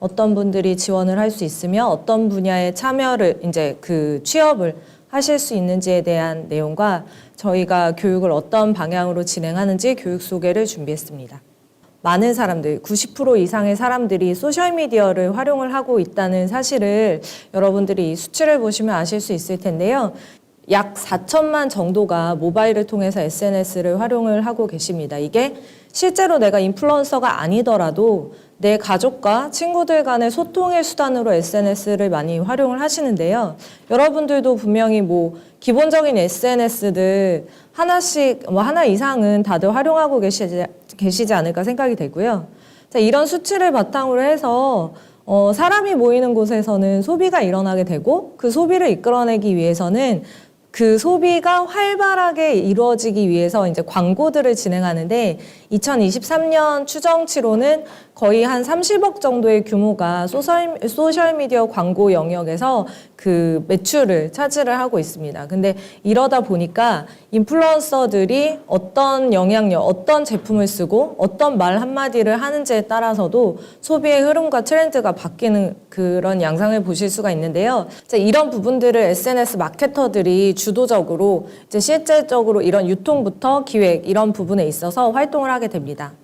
어떤 분들이 지원을 할 수 있으며 어떤 분야에 참여를 이제 그 취업을 하실 수 있는지에 대한 내용과 저희가 교육을 어떤 방향으로 진행하는지 교육 소개를 준비했습니다. 많은 사람들, 90% 이상의 사람들이 소셜미디어를 활용을 하고 있다는 사실을 여러분들이 이 수치를 보시면 아실 수 있을 텐데요. 약 4천만 정도가 모바일을 통해서 SNS를 활용을 하고 계십니다. 이게 실제로 내가 인플루언서가 아니더라도 내 가족과 친구들 간의 소통의 수단으로 SNS를 많이 활용을 하시는데요. 여러분들도 분명히 뭐 기본적인 SNS들 하나씩 뭐 하나 이상은 다들 활용하고 계시지, 계시지 않을까 생각이 되고요. 자, 이런 수치를 바탕으로 해서 어, 사람이 모이는 곳에서는 소비가 일어나게 되고 그 소비를 이끌어내기 위해서는 그 소비가 활발하게 이루어지기 위해서 이제 광고들을 진행하는데 2023년 추정치로는 거의 한 30억 정도의 규모가 소셜, 소셜미디어 광고 영역에서 그 매출을 차지를 하고 있습니다. 근데 이러다 보니까 인플루언서들이 어떤 영향력, 어떤 제품을 쓰고 어떤 말 한마디를 하는지에 따라서도 소비의 흐름과 트렌드가 바뀌는 그런 양상을 보실 수가 있는데요. 자, 이런 부분들을 SNS 마케터들이 주도적으로 실제적으로 이런 유통부터 기획 이런 부분에 있어서 활동을 하게 됩니다.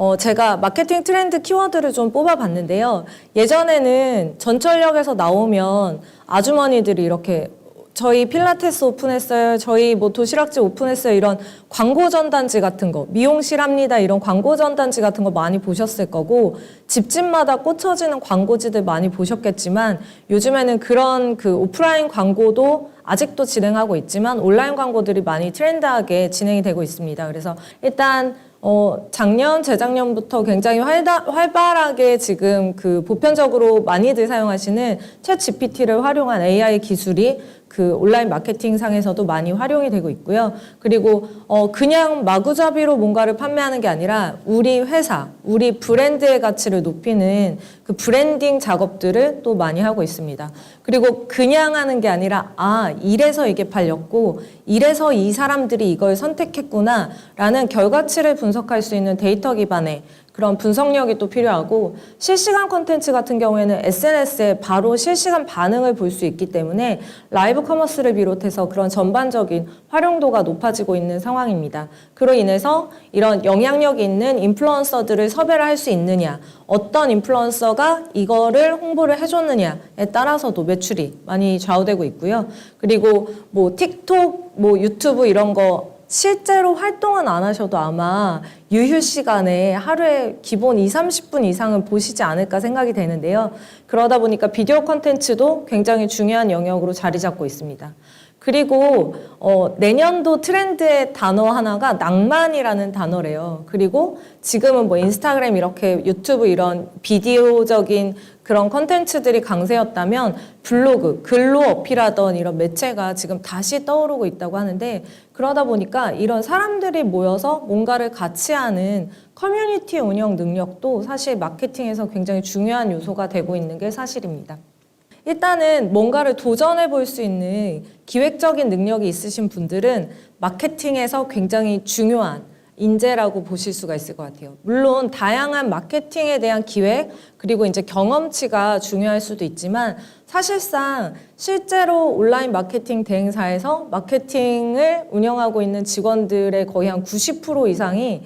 어, 제가 마케팅 트렌드 키워드를 좀 뽑아봤는데요. 예전에는 전철역에서 나오면 아주머니들이 이렇게 저희 필라테스 오픈했어요. 저희 뭐 도시락집 오픈했어요. 이런 광고 전단지 같은 거, 미용실 합니다. 이런 광고 전단지 같은 거 많이 보셨을 거고, 집집마다 꽂혀지는 광고지들 많이 보셨겠지만, 요즘에는 그런 그 오프라인 광고도 아직도 진행하고 있지만, 온라인 광고들이 많이 트렌드하게 진행이 되고 있습니다. 그래서 일단 어, 작년, 재작년부터 굉장히 활다, 활발하게 지금 그 보편적으로 많이들 사용하시는 챗 GPT를 활용한 AI 기술이 그 온라인 마케팅 상에서도 많이 활용이 되고 있고요. 그리고 어, 그냥 마구잡이로 뭔가를 판매하는 게 아니라 우리 회사, 우리 브랜드의 가치를 높이는 그 브랜딩 작업들을 또 많이 하고 있습니다. 그리고 그냥 하는 게 아니라 아, 이래서 이게 팔렸고 이래서 이 사람들이 이걸 선택했구나 라는 결과치를 분석할 수 있는 데이터 기반의 그런 분석력이 또 필요하고 실시간 콘텐츠 같은 경우에는 SNS에 바로 실시간 반응을 볼 수 있기 때문에 라이브 커머스를 비롯해서 그런 전반적인 활용도가 높아지고 있는 상황입니다. 그로 인해서 이런 영향력 있는 인플루언서들을 섭외를 할 수 있느냐, 어떤 인플루언서가 이거를 홍보를 해줬느냐에 따라서도 매출이 많이 좌우되고 있고요. 그리고 뭐 틱톡, 뭐 유튜브 이런 거 실제로 활동은 안 하셔도 아마 유휴 시간에 하루에 기본 2, 30분 이상은 보시지 않을까 생각이 되는데요. 그러다 보니까 비디오 컨텐츠도 굉장히 중요한 영역으로 자리 잡고 있습니다. 그리고 어, 내년도 트렌드의 단어 하나가 낭만이라는 단어래요. 그리고 지금은 뭐 인스타그램 이렇게 유튜브 이런 비디오적인 그런 컨텐츠들이 강세였다면 블로그, 글로 어필하던 이런 매체가 지금 다시 떠오르고 있다고 하는데 그러다 보니까 이런 사람들이 모여서 뭔가를 같이 하는 커뮤니티 운영 능력도 사실 마케팅에서 굉장히 중요한 요소가 되고 있는 게 사실입니다. 일단은 뭔가를 도전해 볼 수 있는 기획적인 능력이 있으신 분들은 마케팅에서 굉장히 중요한 인재라고 보실 수가 있을 것 같아요. 물론 다양한 마케팅에 대한 기획 그리고 이제 경험치가 중요할 수도 있지만 사실상 실제로 온라인 마케팅 대행사에서 마케팅을 운영하고 있는 직원들의 거의 한 90% 이상이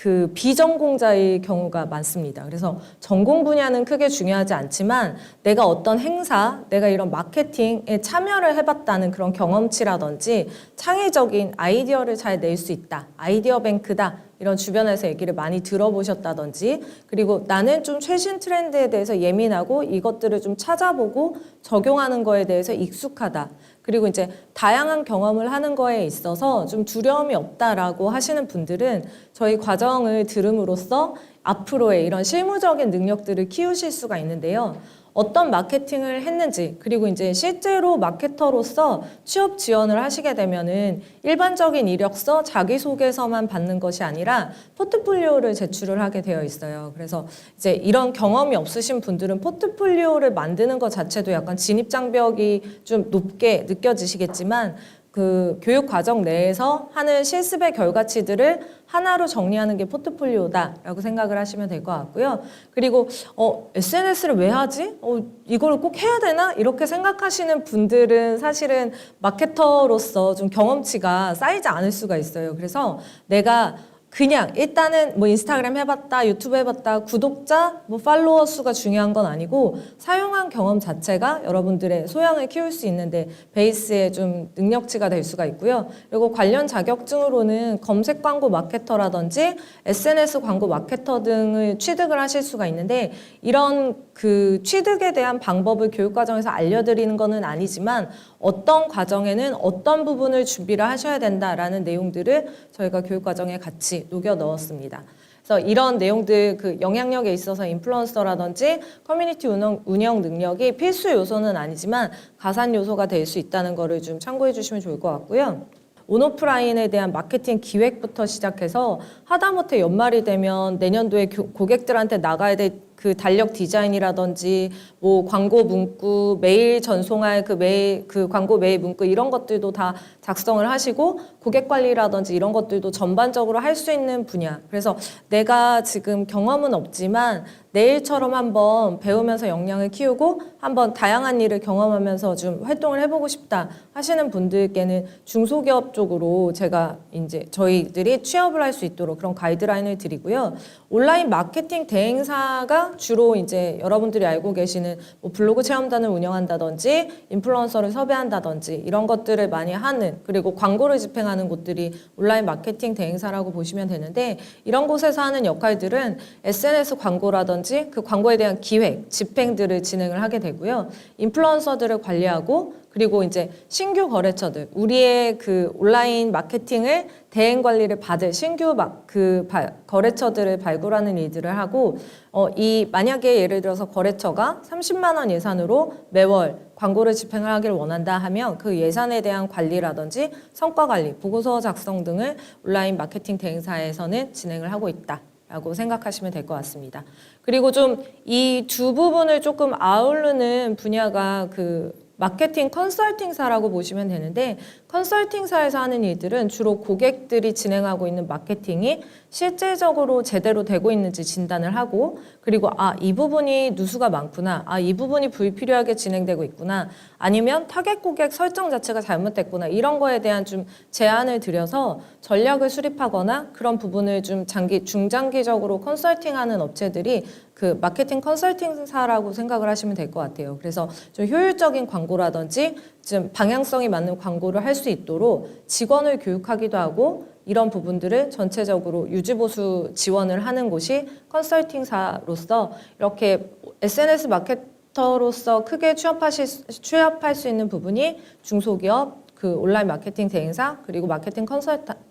그 비전공자의 경우가 많습니다. 그래서 전공 분야는 크게 중요하지 않지만 내가 어떤 행사, 내가 이런 마케팅에 참여를 해봤다는 그런 경험치라든지 창의적인 아이디어를 잘 낼 수 있다. 아이디어 뱅크다. 이런 주변에서 얘기를 많이 들어보셨다든지 그리고 나는 좀 최신 트렌드에 대해서 예민하고 이것들을 좀 찾아보고 적용하는 거에 대해서 익숙하다. 그리고 이제 다양한 경험을 하는 거에 있어서 좀 두려움이 없다라고 하시는 분들은 저희 과정을 들음으로써 앞으로의 이런 실무적인 능력들을 키우실 수가 있는데요. 어떤 마케팅을 했는지 그리고 이제 실제로 마케터로서 취업 지원을 하시게 되면은 일반적인 이력서 자기소개서만 받는 것이 아니라 포트폴리오를 제출을 하게 되어 있어요. 그래서 이제 이런 경험이 없으신 분들은 포트폴리오를 만드는 것 자체도 약간 진입 장벽이 좀 높게 느껴지시겠지만 그 교육 과정 내에서 하는 실습의 결과치들을 하나로 정리하는 게 포트폴리오다라고 생각을 하시면 될 것 같고요. 그리고 어, SNS를 왜 하지? 어, 이걸 꼭 해야 되나? 이렇게 생각하시는 분들은 사실은 마케터로서 좀 경험치가 쌓이지 않을 수가 있어요. 그래서 내가 그냥 일단은 뭐 인스타그램 해봤다, 유튜브 해봤다, 구독자, 뭐 팔로워 수가 중요한 건 아니고 사용한 경험 자체가 여러분들의 소양을 키울 수 있는데 베이스의 좀 능력치가 될 수가 있고요. 그리고 관련 자격증으로는 검색 광고 마케터라든지 SNS 광고 마케터 등을 취득을 하실 수가 있는데 이런 그 취득에 대한 방법을 교육 과정에서 알려드리는 거는 아니지만 어떤 과정에는 어떤 부분을 준비를 하셔야 된다라는 내용들을 저희가 교육 과정에 같이 녹여 넣었습니다. 그래서 이런 내용들 그 영향력에 있어서 인플루언서라든지 커뮤니티 운영, 운영 능력이 필수 요소는 아니지만 가산 요소가 될 수 있다는 거를 좀 참고해 주시면 좋을 것 같고요. 온오프라인에 대한 마케팅 기획부터 시작해서 하다못해 연말이 되면 내년도에 교- 고객들한테 나가야 될 그 달력 디자인이라든지 뭐 광고 문구 메일 전송할 그 메일 그 광고 메일 문구 이런 것들도 다 작성을 하시고 고객 관리라든지 이런 것들도 전반적으로 할 수 있는 분야. 그래서 내가 지금 경험은 없지만 내일처럼 한번 배우면서 역량을 키우고 한번 다양한 일을 경험하면서 좀 활동을 해보고 싶다 하시는 분들께는 중소기업 쪽으로 제가 이제 저희들이 취업을 할 수 있도록 그런 가이드라인을 드리고요. 온라인 마케팅 대행사가 주로 이제 여러분들이 알고 계시는 뭐 블로그 체험단을 운영한다든지 인플루언서를 섭외한다든지 이런 것들을 많이 하는 그리고 광고를 집행하는 곳들이 온라인 마케팅 대행사라고 보시면 되는데 이런 곳에서 하는 역할들은 SNS 광고라든지 그 광고에 대한 기획, 집행들을 진행을 하게 되고요. 인플루언서들을 관리하고 그리고 이제 신규 거래처들 우리의 그 온라인 마케팅을 대행 관리를 받을 신규 막 그 거래처들을 발굴하는 일들을 하고 어 이 만약에 예를 들어서 거래처가 30만 원 예산으로 매월 광고를 집행을 하기를 원한다 하면 그 예산에 대한 관리라든지 성과 관리, 보고서 작성 등을 온라인 마케팅 대행사에서는 진행을 하고 있다. 라고 생각하시면 될 것 같습니다. 그리고 좀 이 두 부분을 조금 아우르는 분야가 그 마케팅 컨설팅사라고 보시면 되는데 컨설팅사에서 하는 일들은 주로 고객들이 진행하고 있는 마케팅이 실제적으로 제대로 되고 있는지 진단을 하고 그리고 아 이 부분이 누수가 많구나 아 이 부분이 불필요하게 진행되고 있구나 아니면 타겟 고객 설정 자체가 잘못됐구나 이런 거에 대한 좀 제안을 드려서 전략을 수립하거나 그런 부분을 좀 장기 중장기적으로 컨설팅하는 업체들이 그 마케팅 컨설팅사라고 생각을 하시면 될 것 같아요. 그래서 좀 효율적인 광고라든지 좀 방향성이 맞는 광고를 할 수 있도록 직원을 교육하기도 하고 이런 부분들을 전체적으로 유지보수 지원을 하는 곳이 컨설팅사로서 이렇게 SNS 마케터로서 크게 취업하실 수- 취업할 수 있는 부분이 중소기업 그 온라인 마케팅 대행사 그리고 마케팅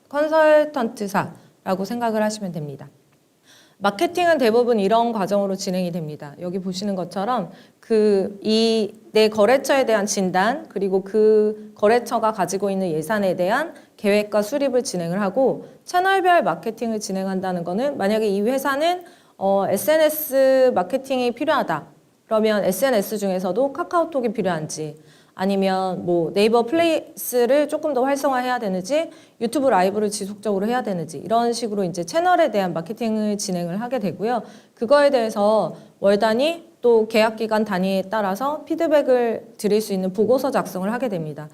컨설턴트사라고 생각을 하시면 됩니다. 마케팅은 대부분 이런 과정으로 진행이 됩니다. 여기 보시는 것처럼 그 이 내 거래처에 대한 진단 그리고 그 거래처가 가지고 있는 예산에 대한 계획과 수립을 진행을 하고 채널별 마케팅을 진행한다는 거는 만약에 이 회사는 어, SNS 마케팅이 필요하다. 그러면 SNS 중에서도 카카오톡이 필요한지 아니면 뭐 네이버 플레이스를 조금 더 활성화해야 되는지 유튜브 라이브를 지속적으로 해야 되는지 이런 식으로 이제 채널에 대한 마케팅을 진행을 하게 되고요. 그거에 대해서 월 단위 또 계약 기간 단위에 따라서 피드백을 드릴 수 있는 보고서 작성을 하게 됩니다.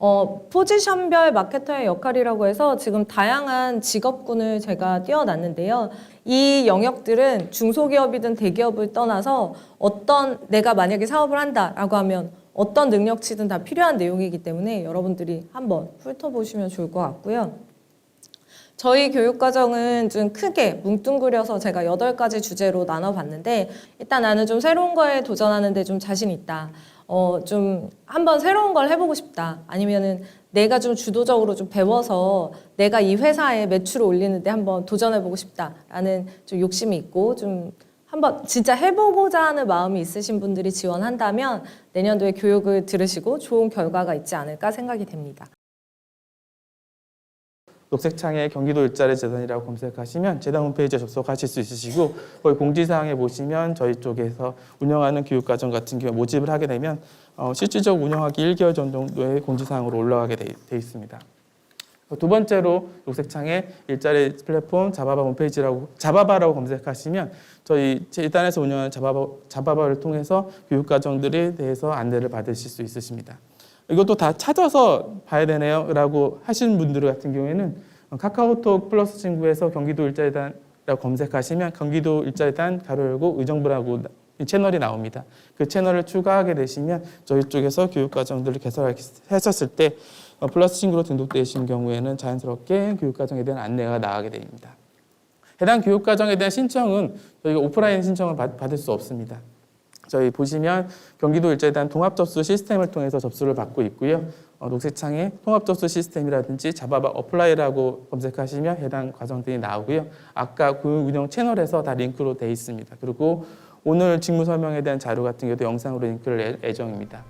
어, 포지션별 마케터의 역할이라고 해서 지금 다양한 직업군을 제가 띄워놨는데요. 이 영역들은 중소기업이든 대기업을 떠나서 어떤 내가 만약에 사업을 한다라고 하면 어떤 능력치든 다 필요한 내용이기 때문에 여러분들이 한번 훑어보시면 좋을 것 같고요. 저희 교육과정은 좀 크게 뭉뚱그려서 제가 여덟 가지 주제로 나눠봤는데 일단 나는 좀 새로운 거에 도전하는데 좀 자신 있다. 어, 좀 한번 새로운 걸 해보고 싶다. 아니면은 내가 좀 주도적으로 좀 배워서 내가 이 회사에 매출을 올리는데 한번 도전해보고 싶다라는 좀 욕심이 있고 좀 한번 진짜 해보고자 하는 마음이 있으신 분들이 지원한다면 내년도에 교육을 들으시고 좋은 결과가 있지 않을까 생각이 됩니다. 녹색창에 경기도 일자리 재단이라고 검색하시면 재단 홈페이지에 접속하실 수 있으시고 거기 공지사항에 보시면 저희 쪽에서 운영하는 교육과정 같은 경우 모집을 하게 되면 어, 실질적 운영하기 1개월 전 정도의 공지사항으로 올라가게 돼, 돼 있습니다. 두 번째로 녹색창에 일자리 플랫폼 자바바 홈페이지라고 자바바라고 검색하시면 저희 재단에서 운영하는 자바바, 자바바를 통해서 교육과정들에 대해서 안내를 받으실 수 있으십니다. 이것도 다 찾아서 봐야 되네요 라고 하시는 분들 같은 경우에는 카카오톡 플러스 친구에서 경기도 일자리단이라고 검색하시면 경기도 일자리단 가로 열고 의정부라고 이 채널이 나옵니다. 그 채널을 추가하게 되시면 저희 쪽에서 교육 과정들을 개설하셨을 때 어, 플러스 친구로 등록되신 경우에는 자연스럽게 교육 과정에 대한 안내가 나가게 됩니다. 해당 교육 과정에 대한 신청은 저희가 오프라인 신청을 받, 받을 수 없습니다. 저희 보시면 경기도 일자리단 통합 접수 시스템을 통해서 접수를 받고 있고요. 어, 녹색창에 통합 접수 시스템이라든지 자바바 어플라이라고 검색하시면 해당 과정들이 나오고요. 아까 교육 운영 채널에서 다 링크로 돼 있습니다. 그리고 오늘 직무 설명에 대한 자료 같은 경우도 영상으로 링크를 낼 예정입니다.